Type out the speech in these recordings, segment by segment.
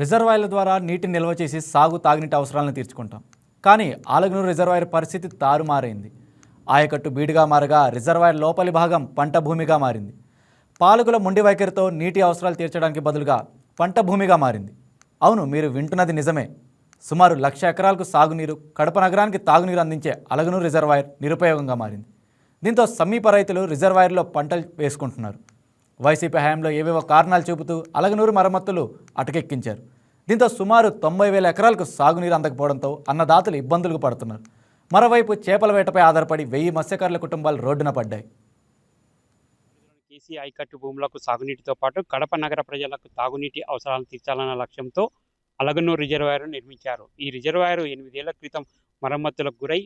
రిజర్వాయర్ల ద్వారా నీటిని నిల్వ చేసి సాగు తాగునీటి అవసరాలను తీర్చుకుంటాం. కానీ ఆలగనూరు రిజర్వాయర్ పరిస్థితి తారుమారైంది. ఆయకట్టు బీడుగా మారగా రిజర్వాయర్ లోపలి భాగం పంట భూమిగా మారింది. పాలకుల మొండి వైఖరితో నీటి అవసరాలు తీర్చడానికి బదులుగా పంట భూమిగా మారింది. అవును మీరు వింటున్నది నిజమే. సుమారు లక్ష ఎకరాలకు సాగునీరు కడప నగరానికి తాగునీరు అందించే అలగనూరు రిజర్వాయర్ నిరుపయోగంగా మారింది. దీంతో సమీప రైతులు రిజర్వాయర్లో పంటలు వేసుకుంటున్నారు. వైసీపీ హయాంలో ఏవేవో కారణాలు చూపుతూ అలగనూరు మరమ్మతులు అటకెక్కించారు. దీంతో సుమారు తొంభై వేల ఎకరాలకు సాగునీరు అందకపోవడంతో అన్నదాతలు ఇబ్బందులకు పడుతున్నారు. మరోవైపు చేపల వేటపై ఆధారపడి వెయ్యి మత్స్యకారుల కుటుంబాలు రోడ్డున పడ్డాయి. కేసీ ఐకట్టు భూములకు సాగునీటితో పాటు కడప నగర ప్రజలకు తాగునీటి అవసరాలను తీర్చాలన్న లక్ష్యంతో అలగనూరు రిజర్వాయర్ నిర్మించారు. ఈ రిజర్వాయర్ ఎనిమిదేళ్ళ క్రితం మరమ్మతులకు గురై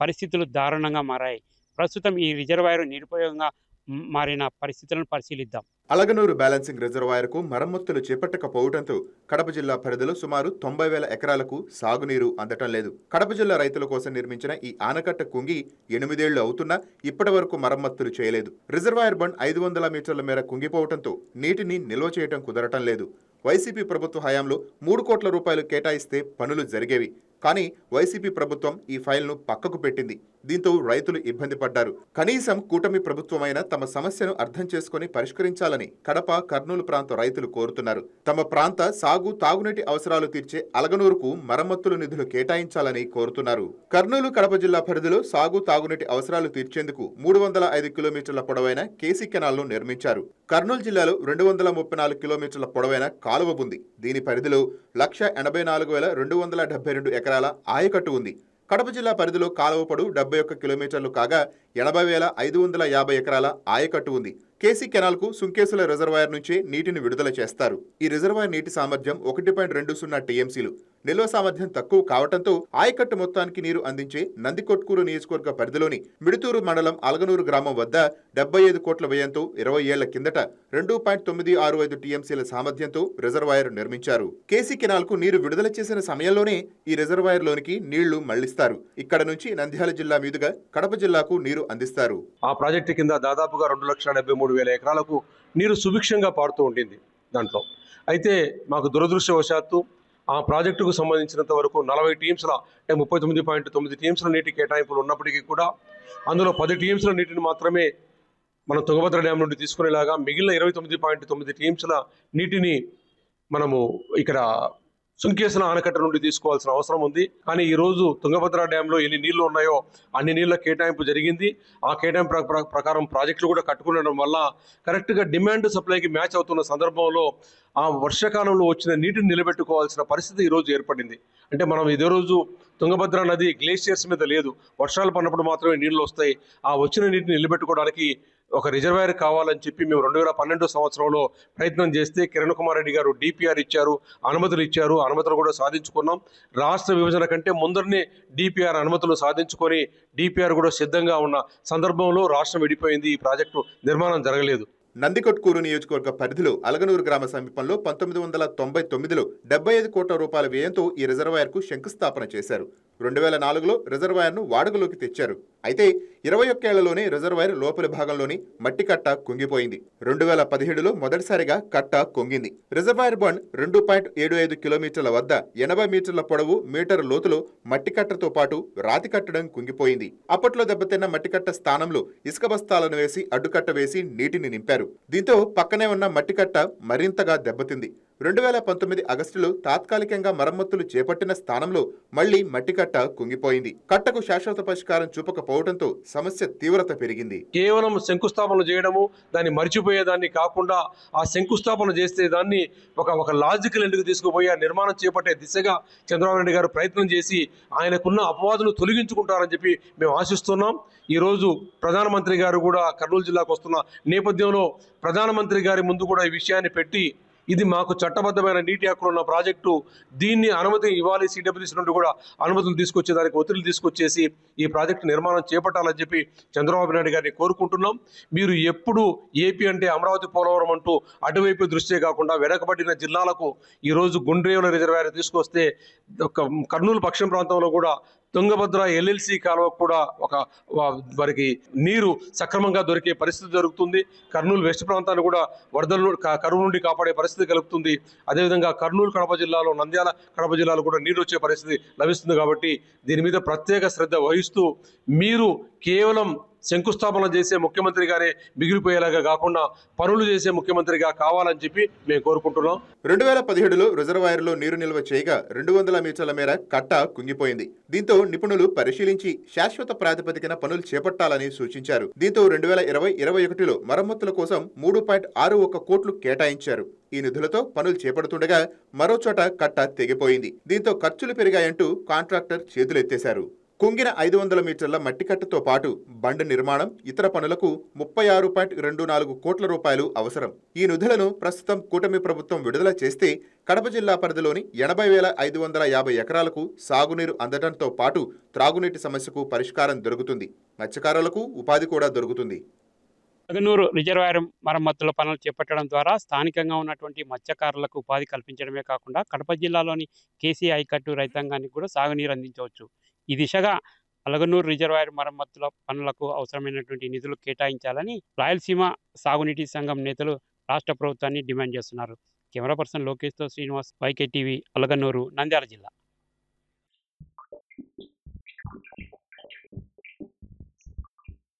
పరిస్థితులు దారుణంగా మారాయి. ప్రస్తుతం ఈ రిజర్వాయర్ నిరుపయోగంగా మారిన పరిస్థితులను పరిశీలిద్దాం. అలగనూరు బ్యాలెన్సింగ్ రిజర్వాయర్కు మరమ్మతులు చేపట్టకపోవడంతో కడప జిల్లా పరిధిలో సుమారు తొంభై వేల ఎకరాలకు సాగునీరు అందటం లేదు. కడప జిల్లా రైతుల కోసం నిర్మించిన ఈ ఆనకట్ట కుంగి ఎనిమిదేళ్ళు అవుతున్నా ఇప్పటి వరకు మరమ్మతులు చేయలేదు. రిజర్వాయర్ బండ్ ఐదు వందల మీటర్ల మేర కుంగిపోవడంతో నీటిని నిల్వ చేయడం కుదరటం లేదు. వైసీపీ ప్రభుత్వ హయాంలో మూడు కోట్ల రూపాయలు కేటాయిస్తే పనులు జరిగేవి. కానీ వైసీపీ ప్రభుత్వం ఈ ఫైల్ను పక్కకు పెట్టింది. దీంతో రైతులు ఇబ్బంది పడ్డారు. కనీసం కూటమి ప్రభుత్వమైన తమ సమస్యను అర్థం చేసుకుని పరిష్కరించాలని కడప కర్నూలు ప్రాంత రైతులు కోరుతున్నారు. తమ ప్రాంత సాగు తాగునీటి అవసరాలు తీర్చే అలగనూరుకు మరమ్మతులు నిధులు కేటాయించాలని కోరుతున్నారు. కర్నూలు కడప జిల్లా పరిధిలో సాగు తాగునీటి అవసరాలు తీర్చేందుకు మూడు వందల ఐదు కిలోమీటర్ల పొడవైన కేసీ కెనాల్ను నిర్మించారు. కర్నూలు జిల్లాలో రెండు వందల ముప్పై నాలుగు కిలోమీటర్ల పొడవైన కాలువ ఉంది. దీని పరిధిలో లక్ష ఎనభై నాలుగు వేల రెండు వందల డెబ్బై రెండు ఎకరాల ఆయకట్టు ఉంది. కడప జిల్లా పరిధిలో కాలువ పొడు డెబ్బై ఒక్క కిలోమీటర్లు కాగా ఎనభై వేల ఐదు వందల యాభై ఎకరాల ఆయకట్టు ఉంది. కేసీ కెనాల్కు సుంకేసుల రిజర్వాయర్ నుంచే నీటిని విడుదల చేస్తారు. ఈ రిజర్వాయర్ నీటి సామర్థ్యం ఒకటి పాయింట్ రెండు సున్నా టీఎంసీలు. నిల్వ సామర్థ్యం తక్కువ కావడంతో ఆయకట్టు మొత్తానికి నీరు అందించే నందికొట్కూరు నియోజకవర్గ పరిధిలోని మిడుతూరు మండలం అలగనూరు గ్రామం వద్ద డెబ్బై ఐదు కోట్ల వ్యయంతో ఇరవై ఏళ్ళ కిందట రెండు పాయింట్ తొమ్మిది ఆరు ఐదు టీఎంసీల సామర్థ్యంతో రిజర్వాయర్ నిర్మించారు. కేసీ కెనాల్కు నీరు విడుదల చేసిన సమయంలోనే ఈ రిజర్వాయర్లోనికి నీళ్ళు మళ్ళిస్తారు. ఇక్కడ నుంచి నంద్యాల జిల్లా మీదుగా కడప జిల్లాకు నీరు అందిస్తారు. ఆ ప్రాజెక్టు కింద దాదాపుగా రెండు లక్షల డెబ్బై మూడు వేల ఎకరాలకు నీరు సుభిక్షంగా పారుతూ ఉండింది దాంట్లో. అయితే మాకు దురదృష్టవశాత్తు ఆ ప్రాజెక్టుకు సంబంధించినంత వరకు నలభై టీమ్స్ల అంటే ముప్పై తొమ్మిది పాయింట్ తొమ్మిది టీమ్స్ల నీటి కేటాయింపులు ఉన్నప్పటికీ కూడా అందులో పది టీమ్స్ల నీటిని మాత్రమే మనం తుంగభద్ర డ్యామ్ నుండి తీసుకునేలాగా మిగిలిన ఇరవై తొమ్మిది పాయింట్ తొమ్మిది టీమ్స్ల నీటిని మనము ఇక్కడ సుంకేసిన ఆనకట్ట నుండి తీసుకోవాల్సిన అవసరం ఉంది. కానీ ఈరోజు తుంగభద్ర డ్యాంలో ఎన్ని నీళ్ళు ఉన్నాయో అన్ని నీళ్ళ కేటాయింపు జరిగింది. ఆ కేటాయింపు ప్ర- ప్రకారం ప్రాజెక్టులు కూడా కట్టుకునడం వల్ల కరెక్ట్గా డిమాండ్ సప్లైకి మ్యాచ్ అవుతున్న సందర్భంలో ఆ వర్షాకాలంలో వచ్చిన నీటిని నిలబెట్టుకోవాల్సిన పరిస్థితి ఈరోజు ఏర్పడింది. అంటే మనం ఇదే రోజు తుంగభద్ర నది గ్లేషియర్స్ మీద లేదు. వర్షాలు పడినప్పుడు మాత్రమే నీళ్ళు వస్తాయి. ఆ వచ్చిన నీటిని నిలబెట్టుకోవడానికి ఒక రిజర్వాయర్ కావాలని చెప్పి మేము రెండు వేల పన్నెండు సంవత్సరంలో ప్రయత్నం చేస్తే కిరణ్ కుమార్ రెడ్డి గారు డిపిఆర్ ఇచ్చారు అనుమతులు ఇచ్చారు అనుమతులు కూడా సాధించుకున్నాం. రాష్ట్ర విభజన కంటే ముందరనే డిపిఆర్ అనుమతులు సాధించుకొని డిపిఆర్ కూడా సిద్ధంగా ఉన్న సందర్భంలో రాష్ట్రం విడిపోయింది ఈ ప్రాజెక్టు నిర్మాణం జరగలేదు. నందికొట్కూరు నియోజకవర్గ పరిధిలో అలగనూరు గ్రామ సమీపంలో పంతొమ్మిది వందల తొంభై తొమ్మిదిలో డెబ్బై ఐదు కోట్ల రూపాయల వ్యయంతో ఈ రిజర్వాయర్కు శంకుస్థాపన చేశారు. రెండు వేల నాలుగులో రిజర్వాయర్ను వాడుకలోకి తెచ్చారు. అయితే ఇరవై ఒక్కేళ్ళలోనే రిజర్వాయర్ లోపలి భాగంలోని మట్టి కట్ట కుంగిపోయింది. రెండు వేల పదిహేడులో మొదటిసారిగా కట్ట కుంగింది. రిజర్వాయర్ బండ్ రెండు పాయింట్ ఏడు ఐదు కిలోమీటర్ల వద్ద ఎనభై మీటర్ల పొడవు మీటర్ లోతులో మట్టి కట్టతో పాటు రాతి కట్టడం కుంగిపోయింది. అప్పట్లో దెబ్బతిన్న మట్టి కట్ట స్థానంలో ఇసుక బస్తాలను వేసి అడ్డుకట్ట వేసి నీటిని నింపారు. దీంతో పక్కనే ఉన్న మట్టి కట్ట మరింతగా దెబ్బతింది. రెండు వేల పంతొమ్మిది ఆగస్టులో తాత్కాలికంగా మరమ్మతులు చేపట్టిన స్థానంలో మళ్ళీ మట్టి కట్ట కుంగిపోయింది. కట్టకు శాశ్వత పరిష్కారం చూపకపోవడంతో సమస్య తీవ్రత పెరిగింది. కేవలం శంకుస్థాపన చేయడము దాన్ని మర్చిపోయేదాన్ని కాకుండా ఆ శంకుస్థాపన చేస్తే దాన్ని ఒక ఒక లాజికల్ ఎందుకు తీసుకుపోయి ఆ నిర్మాణం చేపట్టే దిశగా చంద్రబాబు నాయుడు గారు ప్రయత్నం చేసి ఆయనకున్న అపవాదును తొలగించుకుంటారని చెప్పి మేము ఆశిస్తున్నాం. ఈరోజు ప్రధానమంత్రి గారు కూడా కర్నూలు జిల్లాకు వస్తున్న నేపథ్యంలో ప్రధానమంత్రి గారి ముందు కూడా ఈ విషయాన్ని పెట్టి ఇది మాకు చట్టబద్ధమైన నీటి హక్కులు ఉన్న ప్రాజెక్టు. దీన్ని అనుమతి ఇవ్వాలి సిడబ్ల్యూసీ నుండి కూడా అనుమతులు తీసుకొచ్చేదానికి ఒత్తిడి తీసుకొచ్చేసి ఈ ప్రాజెక్టు నిర్మాణం చేపట్టాలని చెప్పి చంద్రబాబు నాయుడు గారిని కోరుకుంటున్నాం. మీరు ఎప్పుడు ఏపీ అంటే అమరావతి పోలవరం అంటూ అటువైపు దృష్టి కాకుండా వెనకబడిన జిల్లాలకు ఈరోజు గుండ్రేవుల రిజర్వాయర్ తీసుకొస్తే కర్నూలు పక్షం ప్రాంతంలో కూడా తుంగభద్ర ఎల్ఎల్సి కాలువ కూడా ఒక వా- వారికి నీరు సక్రమంగా దొరికే పరిస్థితి దొరుకుతుంది కర్నూలు వెస్ట్ ప్రాంతాన్ని కూడా వరదల కరువు నుండి కాపాడే పరిస్థితి కలుగుతుంది. అదేవిధంగా కర్నూలు కడప జిల్లాలో నంద్యాల కడప జిల్లాలో కూడా నీరు వచ్చే పరిస్థితి లభిస్తుంది కాబట్టి దీని మీద ప్రత్యేక శ్రద్ధ వహిస్తూ మీరు కేవలం శంకుస్థాపన చేసే ముఖ్యమంత్రిగానే మిగిలిపోయేలాగా కాకుండా పనులు చేసే ముఖ్యమంత్రిగా కావాలని చెప్పి మేము కోరుకుంటున్నాం. రెండు వేల పదిహేడులో రిజర్వాయర్లో నీరు నిల్వ చేయగా రెండు వందల మీటర్ల మేర కట్ట కుంగిపోయింది. దీంతో నిపుణులు పరిశీలించి శాశ్వత ప్రాతిపదికన పనులు చేపట్టాలని సూచించారు. దీంతో రెండు వేల ఇరవై ఇరవై ఒకటిలో మరమ్మతుల కోసం మూడు పాయింట్ ఆరు ఒక కోట్లు కేటాయించారు. ఈ నిధులతో పనులు చేపడుతుండగా మరో చోట కట్ట తెగిపోయింది. దీంతో ఖర్చులు పెరిగాయంటూ కాంట్రాక్టర్ చేతులెత్తేశారు. కుంగిన ఐదు వందల మీటర్ల మట్టికట్టతో పాటు బండ్ నిర్మాణం ఇతర పనులకు ముప్పై ఆరు పాయింట్ రెండు నాలుగు కోట్ల రూపాయలు అవసరం. ఈ నిధులను ప్రస్తుతం కూటమి ప్రభుత్వం విడుదల చేస్తే కడప జిల్లా పరిధిలోని ఎనభై వేల ఐదు వందల యాభై ఎకరాలకు సాగునీరు అందడంతో పాటు త్రాగునీటి సమస్యకు పరిష్కారం దొరుకుతుంది. మత్స్యకారులకు ఉపాధి కూడా దొరుకుతుంది. అగనూరు రిజర్వాయర్ మరమ్మతుల పనులు చేపట్టడం ద్వారా స్థానికంగా ఉన్నటువంటి మత్స్యకారులకు ఉపాధి కల్పించడమే కాకుండా కడప జిల్లాలోని కేసీ ఐకట్టు రైతాంగానికి కూడా సాగునీరు అందించవచ్చు. ఈ దిశగా అలగనూరు రిజర్వాయర్ మరమ్మతుల పనులకు అవసరమైనటువంటి నిధులు కేటాయించాలని రాయలసీమ సాగునీటి సంఘం నేతలు రాష్ట్ర ప్రభుత్వాన్ని డిమాండ్ చేస్తున్నారు. కెమెరా పర్సన్ లోకేష్తో శ్రీనివాస్ వైకే టీవీ అలగనూరు నంద్యాల జిల్లా.